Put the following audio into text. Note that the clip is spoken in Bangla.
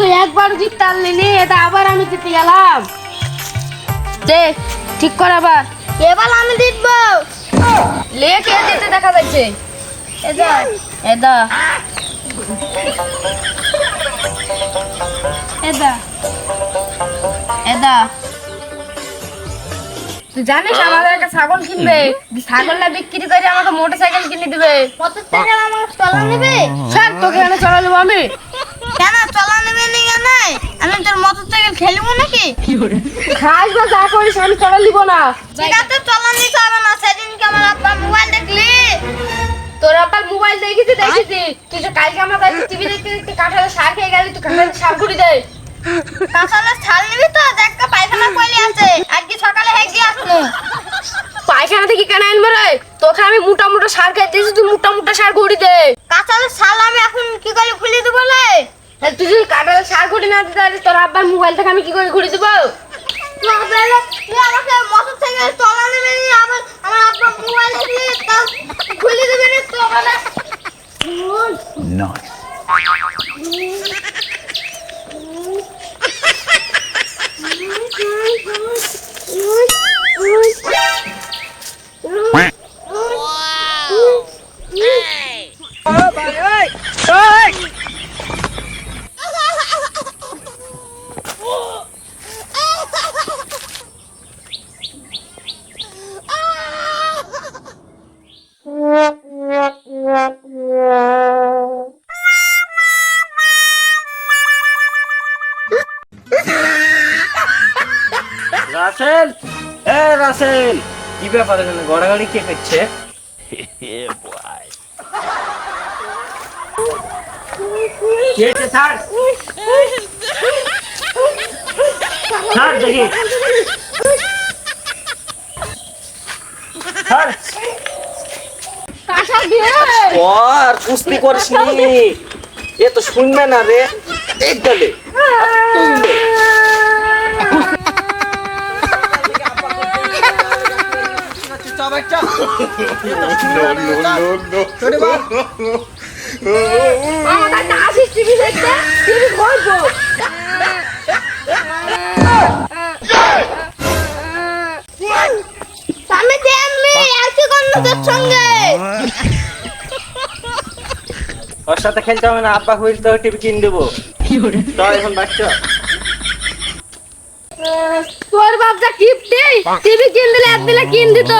তো একবার জিততে পারলি নি এটা আবার আমি জিতে গেলাম। দে ঠিক কর আবার। এবার আমি জিতবো। লে কে জিতে দেখা যাচ্ছে? এদা এদা এদা এদা তুই জানিস আমাদের একটা ছাগল কিনবে? ছাগলটা বিক্রি করে আমাকে মোটর সাইকেল কিনে দিবে। মোটর সাইকেল আমার চলা নেবে? স্যার তোকে এখানে চলে আমি। নেবে নি কেন আমি তোর মোটর সাইকেল খেলব নাকি? খাস বা যা করিস আমি চলে নিব না। ঠিক আছে না আব্বা মোবাইল দেখলি? তোর মোবাইল দেখেছি দেখেছি। তুই যে কালকে আমার কাছে টিভি দেখতে দেখতে সার খেয়ে গেলি তুই সার ঘুরি দে। কাঁচালে ছাল নিবি তো? দেখ পায়খানা কইলি আছে। আজকে সকালে হেগে গিয়ে আসনু? পায়খানা থেকে কেন আনব রে? তোকে আমি মোটা মোটা সার দিয়েছি তুই মোটা মোটা সার ঘুরি দে। কাঁচালে ছাল আমি এখন কি করে খুলে দেবো রে? তুই যদি কাঁঠালে ঘুরে না দিতে তোর আব্বার মোবাইল থেকে আমি কি করে ঘুরে দেবো? তুই আমাকে- তুই আমাকে মোটর নেবে আবার আমার আব্বা মোবাইল দেখলি খুলে দেবে নি তো রাসেল! এ রাসেল! কি ব্যাপার এখানে? গড়াগড়ি কে করছে? কি হয়েছে স্যার? স্যার দেখি। স্যার। কাঁঠাল কুস্তি করিস নি এ তো শুনবে না রে। এই গলে আমার কাছে আসিস টিভি দেখতে? টিভি করব আমি দেখলি একই গন্ধের সঙ্গে। ওর সাথে খেলতে হবে না আব্বা হইল তো টিভি কিনে দেবো। তো এখন বাচ্চা। তোর বাপ যা কিপটে টিভি কিন দিলে এক দিলে কিন দিত।